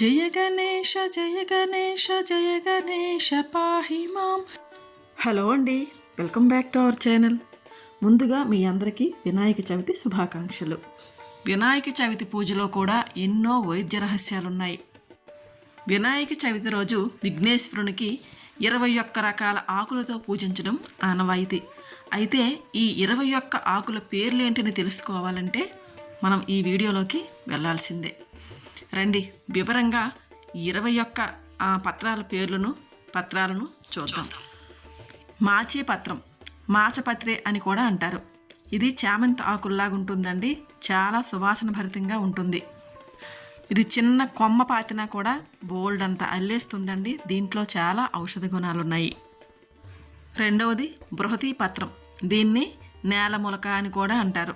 జయ గణేష జయ గణేష జయ గణేష పాహి మాం. హలో అండి welcome back to our channel. ముందుగా మీ అందరికీ వినాయక చవితి శుభాకాంక్షలు. వినాయక చవితి పూజలో కూడా ఎన్నో వైద్య రహస్యాలున్నాయి. వినాయక చవితి రోజు విఘ్నేశ్వరునికి ఇరవై ఒక్క రకాల ఆకులతో పూజించడం ఆనవాయితీ. అయితే ఈ ఇరవై ఒక్క ఆకుల పేర్లేంటిని తెలుసుకోవాలంటే మనం ఈ వీడియోలోకి వెళ్ళాల్సిందే. రండి వివరంగా ఇరవై ఒక్క పత్రాల పేర్లను పత్రాలను చూద్దాం. మాచే పత్రం మాచపత్రే అని కూడా అంటారు. ఇది చామంతి ఆకుల్లాగా ఉంటుందండి చాలా సువాసన భరితంగా ఉంటుంది. ఇది చిన్న కొమ్మ పాతినా కూడా బోల్డ్ అంత అల్లేస్తుందండి దీంట్లో చాలా ఔషధ గుణాలు ఉన్నాయి రెండవది బృహతీ పత్రం. దీన్ని నేల మొలక అని కూడా అంటారు.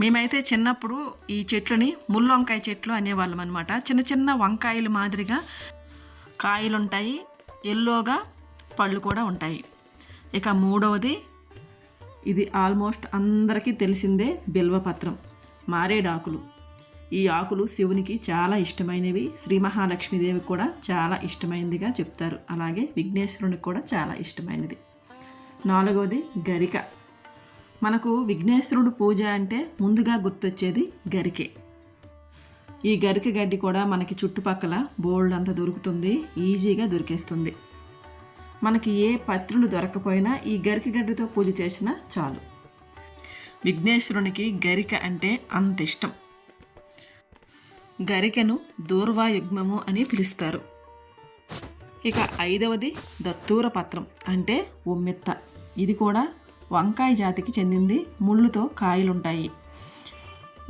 మేమైతే చిన్నప్పుడు ఈ చెట్లని ముల్లొంకాయ వంకాయ చెట్లు అనేవాళ్ళం అనమాట చిన్న చిన్న వంకాయలు మాదిరిగా కాయలు ఉంటాయి ఎల్లోగా పళ్ళు కూడా ఉంటాయి. ఇక మూడవది ఇది ఆల్మోస్ట్ అందరికీ తెలిసిందే బిల్వపత్రం మారేడాకులు. ఈ ఆకులు శివునికి చాలా ఇష్టమైనవి శ్రీ మహాలక్ష్మీదేవికి కూడా చాలా ఇష్టమైనదిగా చెప్తారు. అలాగే విఘ్నేశ్వరునికి కూడా చాలా ఇష్టమైనది. నాలుగవది గరిక. మనకు విఘ్నేశ్వరుడు పూజ అంటే ముందుగా గుర్తొచ్చేది గరికే. ఈ గరిక గడ్డి కూడా మనకి చుట్టుపక్కల బోల్డ్ అంతా దొరుకుతుంది ఈజీగా దొరికేస్తుంది. మనకి ఏ పత్రులు దొరకపోయినా ఈ గరిక గడ్డితో పూజ చేసినా చాలు. విఘ్నేశ్వరునికి గరిక అంటే అంత ఇష్టం. గరికను దూర్వాయుగ్మము అని పిలుస్తారు. ఇక ఐదవది దత్తూర పత్రం అంటే ఉమ్మెత్త ఇది కూడా వంకాయ జాతికి చెందింది. ముళ్ళుతో కాయలుంటాయి.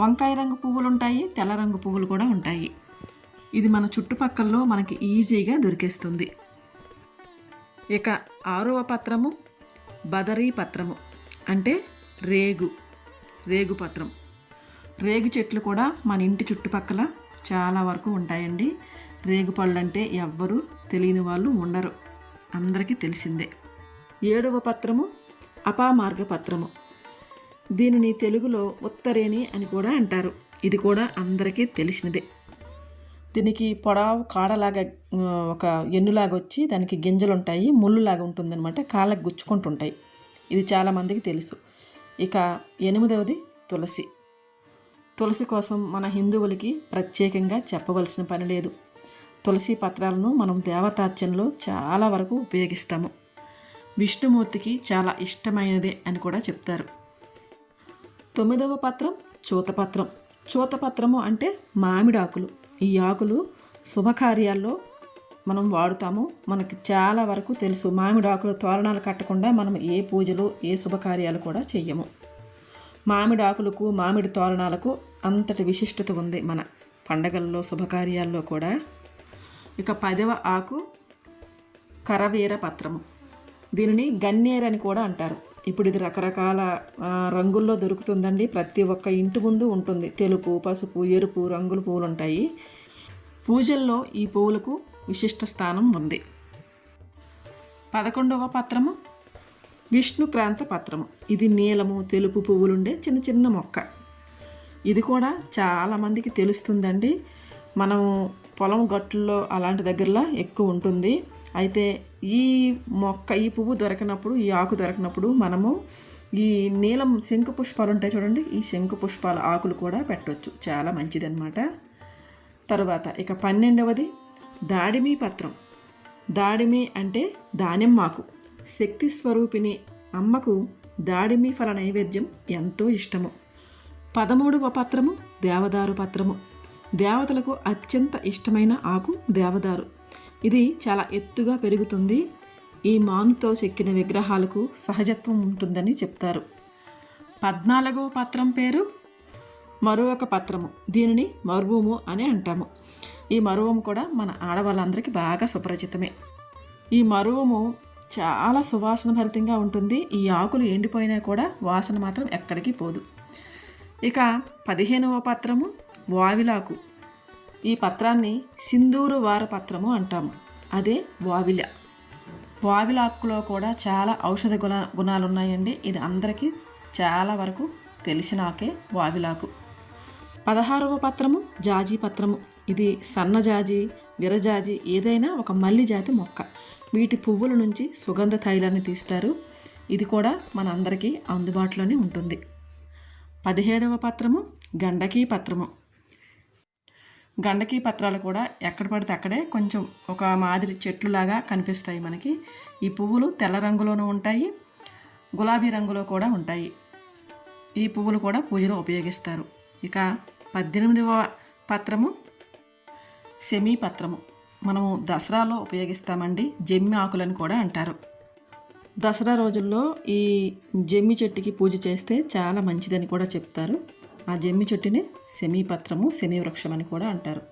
వంకాయ రంగు పువ్వులు ఉంటాయి తెల్ల రంగు పువ్వులు కూడా ఉంటాయి. ఇది మన చుట్టుపక్కల్లో మనకి ఈజీగా దొరికేస్తుంది. ఇక ఆరవ పత్రము బదరీ పత్రము అంటే రేగు రేగు పత్రం. రేగు చెట్లు కూడా మన ఇంటి చుట్టుపక్కల చాలా వరకు ఉంటాయండి. రేగుపళ్ళు అంటే ఎవ్వరూ తెలియని వాళ్ళు ఉండరు. అందరికీ తెలిసిందే. ఏడవ పత్రము అపామార్గ పత్రము. దీనిని తెలుగులో ఉత్తరేణి అని కూడా అంటారు. ఇది కూడా అందరికీ తెలిసినదే. దీనికి పొడవు కాడలాగా ఒక ఎన్నులాగా వచ్చి దానికి గింజలు ఉంటాయి ముళ్ళులాగా ఉంటుందన్నమాట కాళ్ళకు గుచ్చుకుంటుంటాయి. ఇది చాలామందికి తెలుసు. ఇక ఎనిమిదవది తులసి. తులసి కోసం మన హిందువులకి ప్రత్యేకంగా చెప్పవలసిన పని లేదు. తులసి పత్రాలను మనం దేవతార్చనలో చాలా వరకు ఉపయోగిస్తాము. విష్ణుమూర్తికి చాలా ఇష్టమైనదే అని కూడా చెప్తారు. తొమ్మిదవ పత్రం చూతపత్రం. చూతపత్రము అంటే మామిడాకులు. ఈ ఆకులు శుభకార్యాల్లో మనం వాడుతాము. మనకి చాలా వరకు తెలుసు మామిడాకులు తోరణాలు కట్టకుండా మనం ఏ పూజలు ఏ శుభకార్యాలు కూడా చెయ్యము. మామిడాకులకు మామిడి తోరణాలకు అంతటి విశిష్టత ఉంది మన పండగల్లో శుభకార్యాల్లో కూడా. ఇక పదవ ఆకు కరవీర పత్రము. దీనిని గన్నేరు అని కూడా అంటారు. ఇప్పుడు ఇది రకరకాల రంగుల్లో దొరుకుతుందండి. ప్రతి ఒక్క ఇంటి ముందు ఉంటుంది. తెలుపు పసుపు ఎరుపు రంగుల పువ్వులు ఉంటాయి పూజల్లో ఈ పువ్వులకు విశిష్ట స్థానం ఉంది. పదకొండవ పత్రము విష్ణుక్రాంత పత్రము. ఇది నీలము తెలుపు పువ్వులుండే చిన్న చిన్న మొక్క. ఇది కూడా చాలామందికి తెలుస్తుందండి. మనము పొలం గట్టుల్లో అలాంటి దగ్గరలో ఎక్కువ ఉంటుంది. అయితే ఈ మొక్క ఈ పువ్వు దొరకనప్పుడు ఈ ఆకు దొరకనప్పుడు మనము ఈ నీలం శంకు పుష్పాలు ఉంటాయి చూడండి ఈ శంకు పుష్పాల ఆకులు కూడా పెట్టవచ్చు చాలా మంచిదన్నమాట. తర్వాత ఇక పన్నెండవది దాడిమి పత్రం. దాడిమి అంటే దానిమ్మాకు. శక్తి స్వరూపిణి అమ్మకు దాడిమి ఫల నైవేద్యం ఎంతో ఇష్టము. పదమూడవ పత్రము దేవదారు పత్రము. దేవతలకు అత్యంత ఇష్టమైన ఆకు దేవదారు. ఇది చాలా ఎత్తుగా పెరుగుతుంది. ఈ మానుతో చెక్కిన విగ్రహాలకు సహజత్వం ఉంటుందని చెప్తారు. పద్నాలుగవ పత్రం పేరు? మరొక పత్రము. దీనిని మరువము అని అంటాము. ఈ మరువము కూడా మన ఆడవాళ్ళందరికీ బాగా సుపరిచితమే. ఈ మరువము చాలా సువాసన భరితంగా ఉంటుంది. ఈ ఆకులు ఎండిపోయినా కూడా వాసన మాత్రం ఎక్కడికి పోదు. ఇక పదిహేనవ పత్రము? వావిలాకు. ఈ పత్రాన్ని సింధూరు వారపత్రము అంటాము. అదే వావిల. వావిలాకులో కూడా చాలా ఔషధ గుణ గుణాలు ఉన్నాయండి ఇది అందరికీ చాలా వరకు తెలిసినాకే వావిలాకు. పదహారవ పత్రము జాజీ పత్రము. ఇది సన్నజాజి విరజాజి ఏదైనా ఒక మల్లి జాతి మొక్క. వీటి పువ్వుల నుంచి సుగంధ తైలాన్ని తీస్తారు. ఇది కూడా మనందరికీ అందుబాటులోనే ఉంటుంది. పదిహేడవ పత్రము గండకీ పత్రము. గండకీ పత్రాలు కూడా ఎక్కడ పడితే అక్కడే కొంచెం ఒక మాదిరి చెట్లులాగా కనిపిస్తాయి మనకి. ఈ పువ్వులు తెల్ల రంగులోనూ ఉంటాయి గులాబీ రంగులో కూడా ఉంటాయి. ఈ పువ్వులు కూడా పూజలో ఉపయోగిస్తారు. ఇక పద్దెనిమిదవ పత్రము సెమీ పత్రము. మనము దసరాలో ఉపయోగిస్తామండి జమ్మి ఆకులని కూడా అంటారు. దసరా రోజుల్లో ఈ జమ్మి చెట్టుకి పూజ చేస్తే చాలా మంచిదని కూడా చెప్తారు. ఆ జమ్మి చెట్టుని సెమీ పత్రము అని కూడా అంటారు.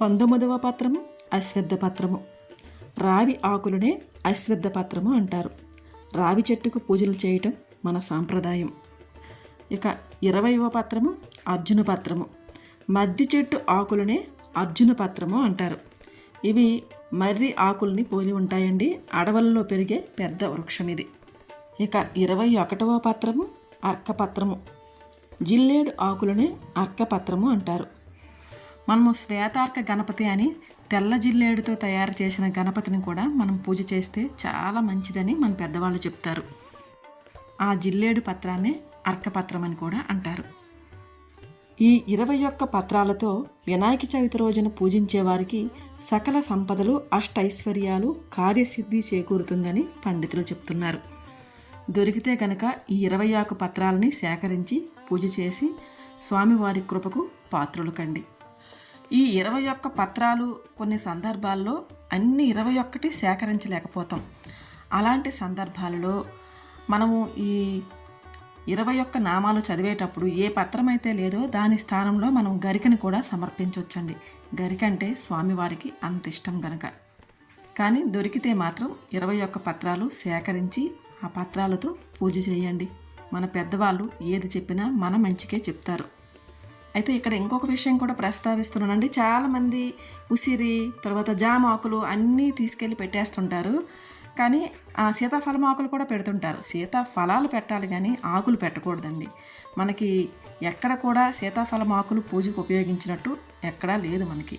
పంతొమ్మిదవ పత్రము అశ్వద్ధ పత్రము. రావి ఆకులనే అశ్వద్ధ పత్రము అంటారు. రావి చెట్టుకు పూజలు చేయటం మన సాంప్రదాయం. ఇక ఇరవైవ పత్రము అర్జున పత్రము. మద్ది చెట్టు ఆకులనే అర్జున పత్రము అంటారు. ఇవి మర్రి ఆకుల్ని పోలి ఉంటాయండి. అడవులలో పెరిగే పెద్ద వృక్షం ఇది. ఇక ఇరవై ఒకటవ పత్రము అర్కపత్రము జిల్లేడు ఆకులని అర్కపత్రము అంటారు. మనము శ్వేతార్క గణపతి అని తెల్ల జిల్లేడుతో తయారు చేసిన గణపతిని కూడా మనం పూజ చేస్తే చాలా మంచిదని మన పెద్దవాళ్ళు చెప్తారు. ఆ జిల్లేడు పత్రాన్ని అర్కపత్రం అని కూడా అంటారు. ఈ ఇరవై ఒక్క పత్రాలతో వినాయక చవితి రోజున పూజించే వారికి సకల సంపదలు అష్టైశ్వర్యాలు కార్యసిద్ధి చేకూరుతుందని పండితులు చెప్తున్నారు. దొరికితే గనక ఈ ఇరవై ఆకు పత్రాలని సేకరించి పూజ చేసి స్వామివారి కృపకు పాత్రలు కండి ఈ ఇరవై ఒక్క పత్రాలు కొన్ని సందర్భాల్లో అన్ని ఇరవై ఒక్కటి సేకరించలేకపోతాం. అలాంటి సందర్భాలలో మనము ఈ ఇరవై ఒక్క నామాలు చదివేటప్పుడు ఏ పత్రం అయితే లేదో దాని స్థానంలో మనం గరికని కూడా సమర్పించవచ్చండి గరిక అంటే స్వామివారికి అంత ఇష్టం గనక. కానీ దొరికితే మాత్రం ఇరవై ఒక్క పత్రాలు సేకరించి ఆ పత్రాలతో పూజ చేయండి. మన పెద్దవాళ్ళు ఏది చెప్పినా మన మంచికే చెప్తారు. అయితే ఇక్కడ ఇంకొక విషయం కూడా ప్రస్తావిస్తున్నానండి. చాలామంది ఉసిరి తర్వాత జామ ఆకులు అన్నీ తీసుకెళ్ళి పెట్టేస్తుంటారు. కానీ ఆ సీతాఫలం ఆకులు కూడా పెడుతుంటారు. సీతాఫలాలు పెట్టాలి కానీ ఆకులు పెట్టకూడదండి. మనకి ఎక్కడ కూడా సీతాఫలం ఆకులు పూజకు ఉపయోగించినట్టు ఎక్కడా లేదు మనకి.